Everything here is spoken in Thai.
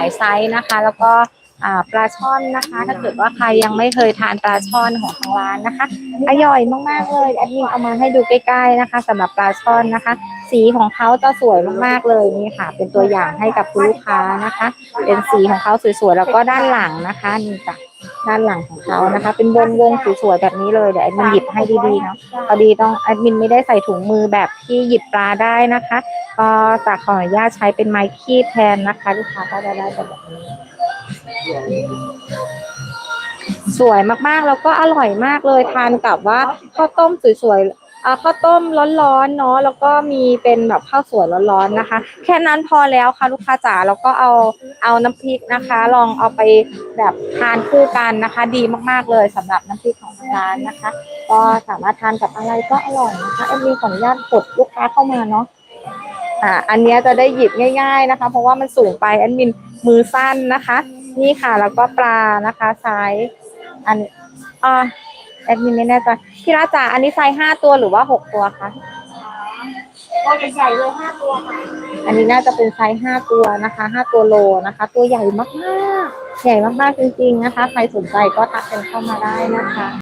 หลายไซส์นะคะ แล้วก็ปลาช่อนนะคะ ถ้าเกิดว่าใครยังไม่เคยทานปลาช่อนของทางร้านนะคะ อร่อยมากๆเลยแอดมินเอามาให้ดูใกล้ๆนะคะสำหรับปลาช่อนนะคะ สีของเขาจะสวยมากๆเลยนี่ค่ะ เป็นตัวอย่างให้กับคุณลูกค้านะคะ เป็นสีของเขาสวยๆแล้วก็ด้านหลังนะคะนี่จ้ะด้านหลังของเขานะคะ เป็นวงวงสวยๆแบบนี้เลยเดี๋ยวแอดมินหยิบให้ดีๆเนาะพอดีต้องแอดมินไม่ได้ใส่ถุงมือแบบที่หยิบปลาได้นะคะ ก็จะขออนุญาตใช้เป็นไม้คีบแทนนะคะ ลูกค้าก็จะได้แบบนี้ สวยมากๆ แล้วก็อร่อยมากเลยทานกับว่าข้าวต้มสวยๆอ่าข้าวต้มร้อนๆเนาะแล้วก็มีเป็นแบบข้าวสวยร้อนๆนะคะ แค่นั้นพอแล้วค่ะลูกค้าจ๋าแล้วก็เอาเอาน้ำพริกนะคะ ลองเอาไปแบบทานคู่กันนะคะ ดีมากๆเลยสำหรับน้ำพริกของทางร้านนะคะ ก็สามารถทานกับอะไรก็อร่อยนะคะเอ็มมีขออนุญาตกดลูกค้าเข้ามาเนาะ อ่าอันเนี้ยจะได้หยิบง่ายๆนะคะ เพราะว่ามันสูงไปแอดมินมือสั้นนะคะ นี่ค่ะแล้วก็ปลานะคะไซส์อันอ่าแอดมินไม่แน่ใจพี่ราจ๋าอันนี้ไซส์ห้าตัวหรือว่าหกตัวคะตัวใหญ่ๆเลยห้าตัวค่ะอันนี้น่าจะเป็นไซส์ห้าตัวนะคะห้าตัวโลนะคะ ตัวใหญ่มากๆใหญ่มากๆจริงๆนะคะ ใครสนใจก็ทักกันเข้ามาได้นะคะ